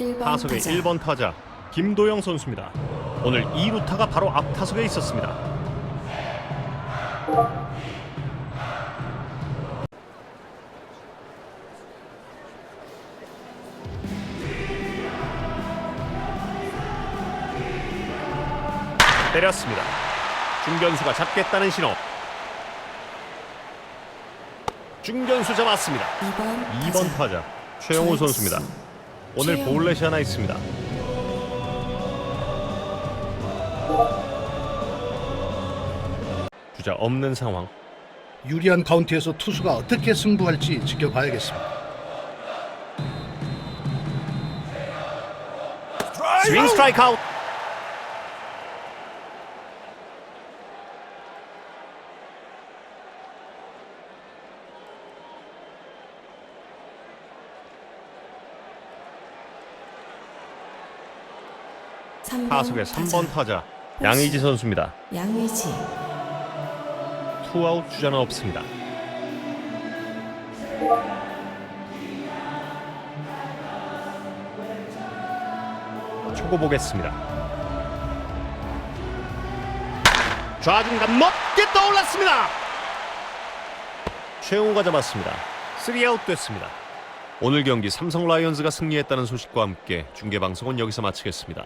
1번 타석의 타자 1번 타자 김도영 선수입니다. 오늘 2루타가 바로 앞 타석에 있었습니다. 때렸습니다. 중견수가 잡겠다는 신호. 중견수 잡았습니다. 2번 2번 타자 최영우 선수입니다. 오늘 최영우. 볼넷이 하나 있습니다. 주자 없는 상황. 유리한 카운트에서 투수가 어떻게 승부할지 지켜봐야겠습니다. 스윙 스트라이크 아웃. 타석의 3번 타자 양의지 선수입니다. 양의지 투아웃 주자는 없습니다. 초고 보겠습니다. 좌중간 높게 떠올랐습니다. 최용우가 잡았습니다. 3아웃 됐습니다. 오늘 경기 삼성 라이온즈가 승리했다는 소식과 함께 중계 방송은 여기서 마치겠습니다.